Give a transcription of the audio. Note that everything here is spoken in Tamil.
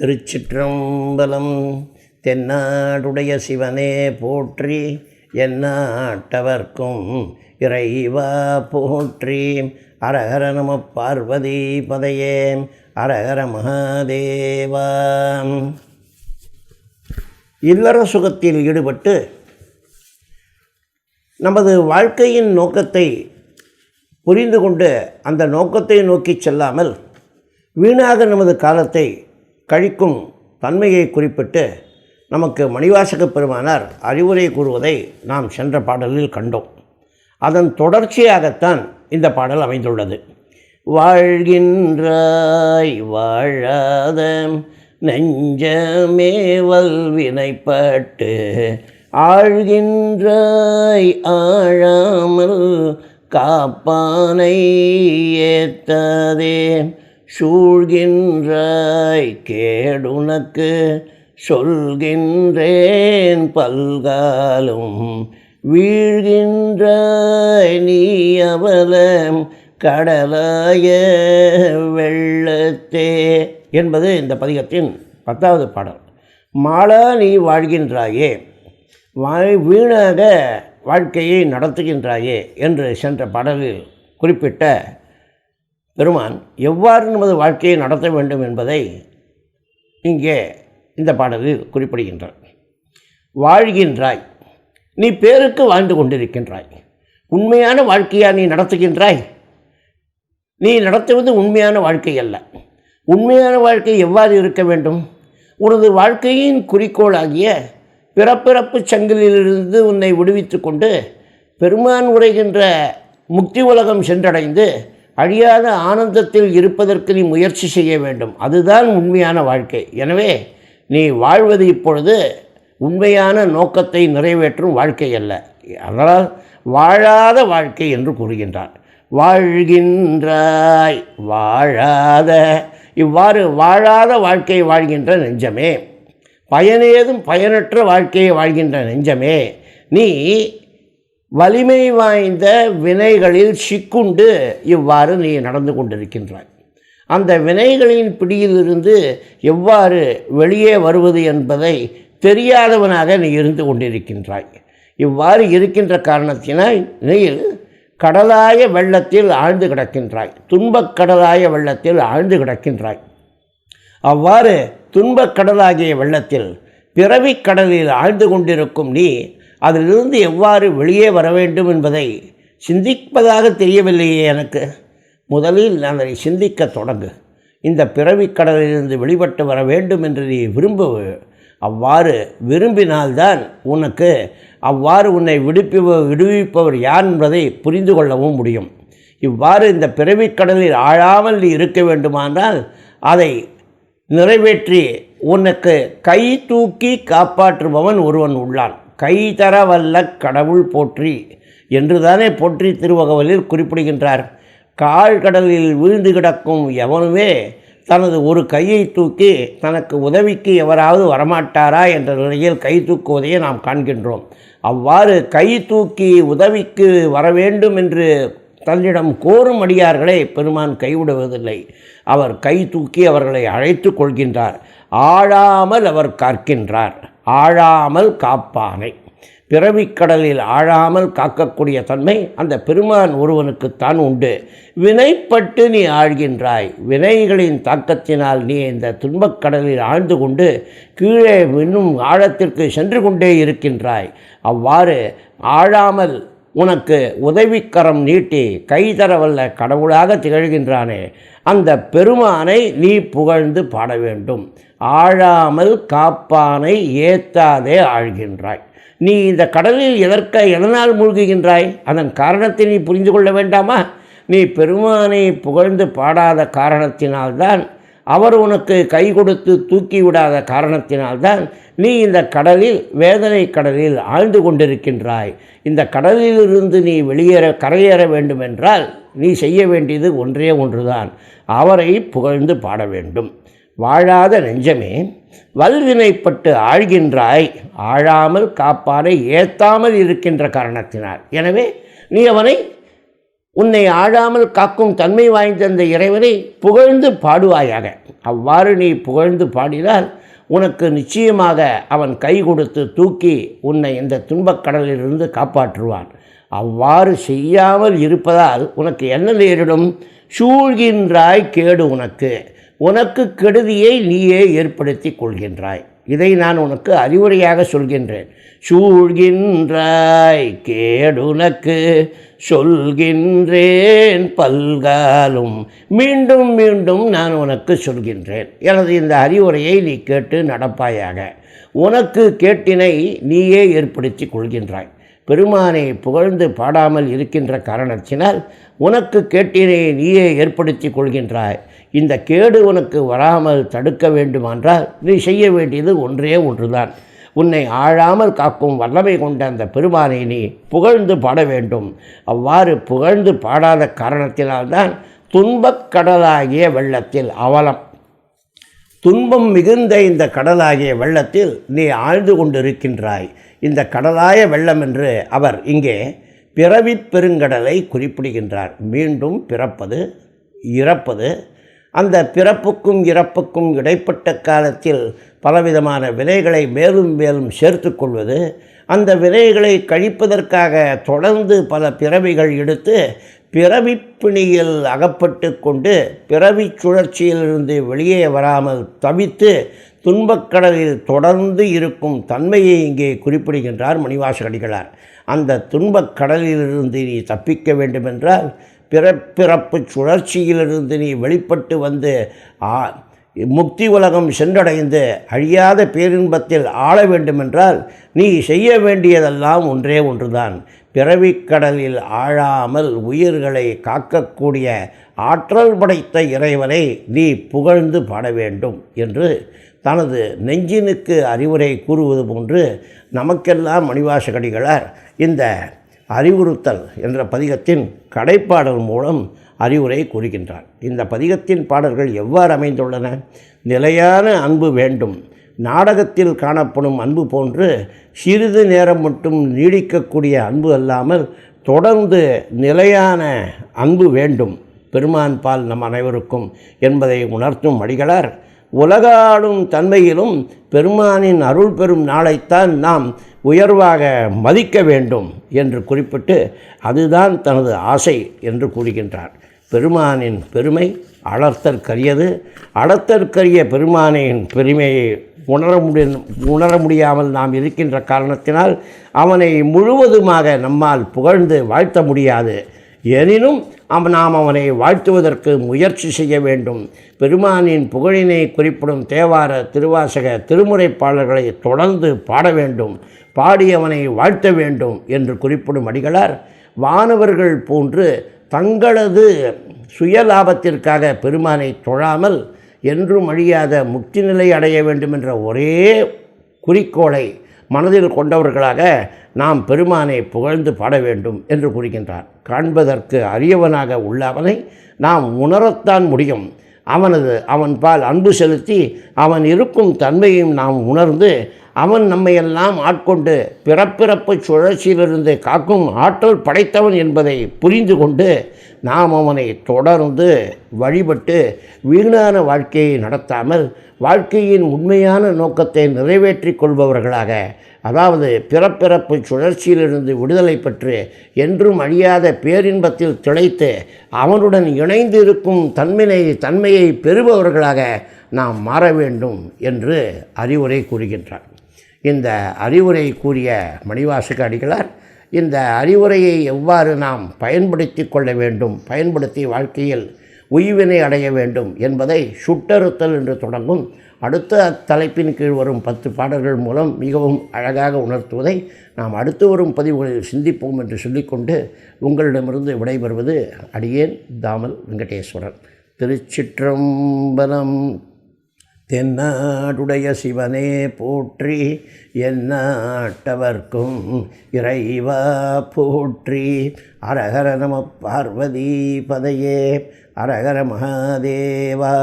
திருச்சிற்றம்பலம் தென்னாடுடைய சிவனே போற்றி என்னாட்டவர்க்கும் இறைவா போற்றி. அரஹர நம பார்வதி பதையே அரஹர மகாதேவா. இல்லற சுகத்தில் ஈடுபட்டு நமது வாழ்க்கையின் நோக்கத்தை புரிந்து கொண்டு அந்த நோக்கத்தை நோக்கி செல்லாமல் வீணாக நமது காலத்தை கழிக்கும் தன்மையை குறிப்பிட்டு நமக்கு மணிவாசக பெருமானார் அறிவுரை கூறுவதை நாம் சென்ற பாடலில் கண்டோம். அதன் தொடர்ச்சியாகத்தான் இந்த பாடல் அமைந்துள்ளது. வாழ்கின்றாய் வாழாத நெஞ்சமேவல் வினைப்பட்டு ஆழ்கின்றாய் ஆழாமல் காப்பானை ஏத்தாதே சூழ்கின்றாய் கேடுனக்கு சொல்கின்றேன் பல்காலும் வீழ்கின்றாய் நீ அவலம் கடலாய வெள்ளத்தே என்பது இந்த பதிகத்தின் பத்தாவது பாடல். மாலா நீ வாழ்கின்றாயே வாழ் வீணாக வாழ்க்கையை நடத்துகின்றாயே என்று சென்ற பாடலில் குறிப்பிட்ட பெருமான் எவ்வாறு நமது வாழ்க்கையை நடத்த வேண்டும் என்பதை இங்கே இந்த பாடலில் குறிப்பிடுகின்றார். வாழ்கின்றாய் நீ பேருக்கு வாழ்ந்து கொண்டிருக்கின்றாய். உண்மையான வாழ்க்கையாக நீ நடத்துகின்றாய்? நீ நடத்துவது உண்மையான வாழ்க்கை அல்ல. உண்மையான வாழ்க்கை எவ்வாறு இருக்க வேண்டும்? உனது வாழ்க்கையின் குறிக்கோளாகிய பிறப்பிறப்பு சங்கிலிலிருந்து உன்னை விடுவித்து கொண்டு பெருமான் உரைகின்ற முக்தி உலகம் சென்றடைந்து அழியாத ஆனந்தத்தில் இருப்பதற்கு நீ முயற்சி செய்ய வேண்டும். அதுதான் உண்மையான வாழ்க்கை. எனவே நீ வாழ்வது இப்பொழுது உண்மையான நோக்கத்தை நிறைவேற்றும் வாழ்க்கை அல்ல. அதனால் வாழாத வாழ்க்கை என்று கூறுகின்றார். வாழ்கின்றாய் வாழாத இவ்வாறு வாழாத வாழ்க்கையை வாழ்கின்ற நெஞ்சமே பயனேதும் பயனற்ற வாழ்க்கையை வாழ்கின்ற நெஞ்சமே நீ வலிமை வாய்ந்த வினைகளில் சிக்குண்டு இவ்வாறு நீ நடந்து கொண்டிருக்கின்றாய். அந்த வினைகளின் பிடியிலிருந்து எவ்வாறு வெளியே வருவது என்பதை தெரியாதவனாக நீ இருந்து கொண்டிருக்கின்றாய். இவ்வாறு இருக்கின்ற காரணத்தினால் நீ கடலாய வெள்ளத்தில் ஆழ்ந்து கிடக்கின்றாய். துன்பக் கடலாய வெள்ளத்தில் ஆழ்ந்து கிடக்கின்றாய். அவ்வாறு துன்பக் கடலாகிய வெள்ளத்தில் பிறவிக் கடலில் ஆழ்ந்து கொண்டிருக்கும் நீ அதிலிருந்து எவ்வாறு வெளியே வர வேண்டும் என்பதை சிந்திப்பதாக தெரியவில்லையே எனக்கு. முதலில் அதை சிந்திக்க தொடங்கு. இந்த பிறவிக் கடலிலிருந்து வெளிப்பட்டு வர வேண்டும் என்று நீ விரும்பு. அவ்வாறு விரும்பினால்தான் உனக்கு அவ்வாறு உன்னை விடுப்பி விடுவிப்பவர் யார் என்பதை புரிந்து கொள்ளவும் முடியும். இவ்வாறு இந்த பிறவிக் கடலில் ஆழாமல் நீ இருக்க வேண்டுமானால் அதை நிறைவேற்றி உனக்கு கை தூக்கி காப்பாற்றுபவன் ஒருவன் உள்ளான். கைதரவல்ல கடவுள் போற்றி என்று தானே போற்றி திருவகவலில் குறிப்பிடுகின்றார். கால் கடலில் வீழ்ந்து கிடக்கும் எவனுமே தனது ஒரு கையை தூக்கி தனக்கு உதவிக்கு எவராவது வரமாட்டாரா என்ற நிலையில் கை தூக்குவதையே நாம் காண்கின்றோம். அவ்வாறு கை தூக்கி உதவிக்கு வர வேண்டும் என்று தன்னிடம் கோரும் அடியார்களை பெருமான் கைவிடுவதில்லை. அவர் கை தூக்கி அவர்களை அழைத்து கொள்கின்றார். ஆழாமல் அவர் காக்கின்றார். ஆழாமல் காப்பானை. பிறவிக்கடலில் ஆழாமல் காக்கக்கூடிய தன்மை அந்த பெருமான் ஒருவனுக்குத்தான் உண்டு. வினைப்பட்டு நீ ஆழ்கின்றாய். வினைகளின் தாக்கத்தினால் நீ இந்த துன்பக்கடலில் ஆழ்ந்து கொண்டு கீழே இன்னும் ஆழத்திற்கு சென்று கொண்டே இருக்கின்றாய். அவ்வாறு ஆழாமல் உனக்கு உதவிக்கரம் நீட்டி கைதரவல்ல கடவுளாக திகழ்கின்றானே. அந்த பெருமானை நீ புகழ்ந்து பாட வேண்டும். ஆழாமல் காப்பானை ஏத்தாதே ஆழ்கின்றாய். நீ இந்த கடலில் எதற்க எதனால் மூழ்குகின்றாய்? அதன் காரணத்தை நீ புரிந்து கொள்ள வேண்டாமா? நீ பெருமானை புகழ்ந்து பாடாத காரணத்தினால்தான் அவர் உனக்கு கை கொடுத்து தூக்கி விடாத காரணத்தினால்தான் நீ இந்த கடலில் வேதனை கடலில் ஆழ்ந்து கொண்டிருக்கின்றாய். இந்த கடலிலிருந்து நீ வெளியேற கரையேற வேண்டுமென்றால் நீ செய்ய வேண்டியது ஒன்றே ஒன்றுதான். அவரை புகழ்ந்து பாட வேண்டும். வாழாத நெஞ்சமே வல்வினைப்பட்டு ஆழ்கின்றாய். ஆழாமல் காப்பானை ஏத்தாமல் இருக்கின்ற காரணத்தினால். எனவே நீ அவனை உன்னை ஆழாமல் காக்கும் தன்மை வாய்ந்த அந்த இறைவனை புகழ்ந்து பாடுவாயாக. அவ்வாறு நீ புகழ்ந்து பாடினால் உனக்கு நிச்சயமாக அவன் கை கொடுத்து தூக்கி உன்னை இந்த துன்பக் கடலிலிருந்து காப்பாற்றுவான். அவ்வாறு செய்யாமல் இருப்பதால் உனக்கு என்ன நேரிடும்? சூழ்கின்றாய் கேடு உனக்கு. உனக்கு கெடுதியை நீயே ஏற்படுத்தி கொள்கின்றாய். இதை நான் உனக்கு அறிவுரையாக சொல்கின்றேன். சூழ்கின்றாய் கேடுனக்கு சொல்கின்றேன் பல்காலும் மீண்டும் மீண்டும் நான் உனக்கு சொல்கின்றேன். எனது இந்த அறிவுரையை நீ கேட்டு நடப்பாயாக. உனக்கு கேட்டினை நீயே ஏற்படுத்தி கொள்கின்றாய். பெருமானை புகழ்ந்து பாடாமல் இருக்கின்ற காரணத்தினால் உனக்கு கேட்டினை நீயே ஏற்படுத்தி கொள்கின்றாய். இந்த கேடு உனக்கு வராமல் தடுக்க வேண்டுமென்றால் நீ செய்ய வேண்டியது ஒன்றே ஒன்றுதான். உன்னை ஆழாமல் காக்கும் வல்லமை கொண்ட அந்த பெருமானை நீ புகழ்ந்து பாட வேண்டும். அவ்வாறு புகழ்ந்து பாடாத காரணத்தினால்தான் துன்பக் கடலாகிய வெள்ளத்தில் அவலம். துன்பம் மிகுந்த இந்த கடலாகிய வெள்ளத்தில் நீ ஆழ்ந்து கொண்டிருக்கின்றாய். இந்த கடலாய வெள்ளம் என்று அவர் இங்கே பிறவிப் பெருங்கடலை குறிப்பிடுகின்றார். மீண்டும் பிறப்பது இறப்பது அந்த பிறப்புக்கும் இறப்புக்கும் இடைப்பட்ட காலத்தில் பலவிதமான வினைகளை மேலும் மேலும் சேர்த்து கொள்வது அந்த வினைகளை கழிப்பதற்காக தொடர்ந்து பல பிறவிகள் எடுத்து பிறவிப்பிணியில் அகப்பட்டு கொண்டு பிறவி சுழற்சியிலிருந்து வெளியே வராமல் தவித்து துன்பக்கடலில் தொடர்ந்து இருக்கும் தன்மையை இங்கே குறிப்பிடுகின்றார் மணிவாசகடிகளார். அந்த துன்பக் கடலிலிருந்து நீ தப்பிக்க வேண்டுமென்றால் பிறப்பிறப்பு சுழற்சியிலிருந்து நீ வெளிப்பட்டு வந்து ஆ முக்தி உலகம் சென்றடைந்து அழியாத பேரின்பத்தில் ஆள வேண்டுமென்றால் நீ செய்ய வேண்டியதெல்லாம் ஒன்றே ஒன்றுதான். பிறவிக்கடலில் ஆழாமல் உயிர்களை காக்கக்கூடிய ஆற்றல் படைத்த இறைவனை நீ புகழ்ந்து பாட வேண்டும் என்று தனது நெஞ்சினுக்கு அறிவுரை கூறுவது போன்று நமக்கெல்லாம் மணிவாசகடிகளார் இந்த அறிவுறுத்தல் என்ற பதிகத்தின் கடைப்பாடல் மூலம் அறிவுரை கூறுகின்றார். இந்த பதிகத்தின் பாடல்கள் எவ்வாறு அமைந்துள்ளன? நிலையான அன்பு வேண்டும். நாடகத்தில் காணப்படும் அன்பு போன்று சிறிது நேரம் மட்டும் நீடிக்கக்கூடிய அன்பு அல்லாமல் தொடர்ந்து நிலையான அன்பு வேண்டும். பெருமான் பால் நம் அனைவருக்கும் என்பதை உணர்த்தும் அடிகளார் உலகாடும் தன்மையிலும் பெருமானின் அருள் பெறும் நாளைத்தான் நாம் உயர்வாக மதிக்க வேண்டும் என்று குறிப்பிட்டு அதுதான் தனது ஆசை என்று கூறுகின்றார். பெருமானின் பெருமை அளர்த்தற்கரியது அளர்த்தற்கரிய பெருமானின் பெருமையை உணர முடிய உணர முடியாமல் நாம் இருக்கின்ற காரணத்தினால் அவனை முழுவதுமாக நம்மால் புகழ்ந்து வாழ்த்த முடியாது. எனினும் அவன் நாம் அவனை வாழ்த்துவதற்கு முயற்சி செய்ய வேண்டும். பெருமானின் புகழினை குறிப்பிடும் தேவார திருவாசக திருமுறைப்பாளர்களை தொடர்ந்து பாட வேண்டும். பாடி அவனை வாழ்த்த வேண்டும் என்று குறிப்பிடும் அடிகளார் வானவர்கள் போன்று தங்களது சுயலாபத்திற்காக பெருமானை தொழாமல் என்றும் அழியாத முக்தி நிலை அடைய வேண்டும் என்ற ஒரே குறிக்கோளை மனதில் கொண்டவர்களாக நாம் பெருமானை புகழ்ந்து பாட வேண்டும் என்று கூறுகின்றார். காண்பதற்கு அரியவனாக உள்ள அவனை நாம் உணரத்தான் முடியும். அவனது அவன் பால் அன்பு செலுத்தி அவன் இருக்கும் தன்மையும் நாம் உணர்ந்து அவன் நம்மையெல்லாம் ஆட்கொண்டு பிறப்பிறப்பு சுழற்சியிலிருந்து காக்கும் ஆற்றல் படைத்தவன் என்பதை புரிந்து கொண்டு நாம் அவனை தொடர்ந்து வழிபட்டு வீணான வாழ்க்கையை நடத்தாமல் வாழ்க்கையின் உண்மையான நோக்கத்தை நிறைவேற்றிக் கொள்பவர்களாக அதாவது பிறப்பிறப்பு சுழற்சியிலிருந்து விடுதலை பெற்று என்றும் அழியாத பேரின்பத்தில் திளைத்து அவனுடன் இணைந்து இருக்கும் தன்மையை தன்மையை பெறுபவர்களாக நாம் மாற வேண்டும் என்று அறிவுரை கூறுகின்றார். இந்த அறிவுரை கூறிய மணிவாசக அடிகளார் இந்த அறிவுரையை எவ்வாறு நாம் பயன்படுத்தி கொள்ள வேண்டும் பயன்படுத்தி வாழ்க்கையில் உய்வினை அடைய வேண்டும் என்பதை சுட்டறுத்தல் என்று தொடங்கும் அடுத்த தலைப்பின் கீழ் வரும் பத்து பாடல்கள் மூலம் மிகவும் அழகாக உணர்த்துவதை நாம் அடுத்து வரும் பதிவுகளில் சிந்திப்போம் என்று சொல்லிக்கொண்டு உங்களிடமிருந்து விடைபெறுவது அடியேன் தாமல் வெங்கடேஸ்வரன். திருச்சிற்றம்பலம் தென்னாடுடைய சிவனே போற்றி என்னாட்டவர்க்கும் இறைவா போற்றி. அரகர நம பார்வதி பதையே அரகர மகாதேவா.